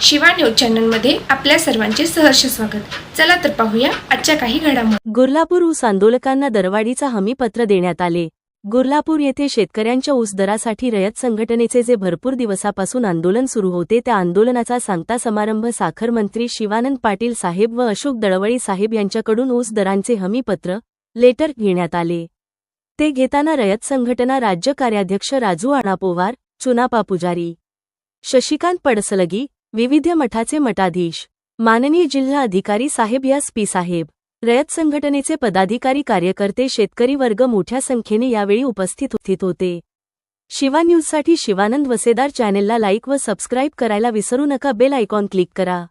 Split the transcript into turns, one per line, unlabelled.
Shiva news चॅनलमध्ये आपल्या सर्वांचे सहर्ष स्वागत. चला तर पाहूया आजच्या काही घडामोडी.
गुरलापूर ऊस आंदोलकांना दरवाढीचा हमीपत्र देण्यात आले. गुरलापूर येथे शेतकऱ्यांच्या ऊस दरासाठी रयत संघटनेचे जे भरपूर दिवसापासून आंदोलन सुरू होते त्या आंदोलनाचा सांगता समारंभ साखर मंत्री शिवानंद पाटील साहेब व अशोक दळवळी साहेब यांच्याकडून ऊस दरांचे हमीपत्र लेटर घेण्यात आले. ते घेताना रयत संघटना राज्य कार्याध्यक्ष राजू आणापोवार चुनापा पुजारी शशिकांत पडसलगी विविध मठाचे मठाधीश. माननीय जिल्हा अधिकारी साहेब यास पी साहेब. रयत संघटनेचे पदाधिकारी कार्यकर्ते शेतकरी वर्ग मोठ्या संख्येने यावेळी उपस्थित स्थित होते. शिवा न्यूजसाठी शिवानंद वसेदार चॅनेलला लाईक व सबस्क्राईब करायला विसरू नका. बेल आयकॉन क्लिक करा.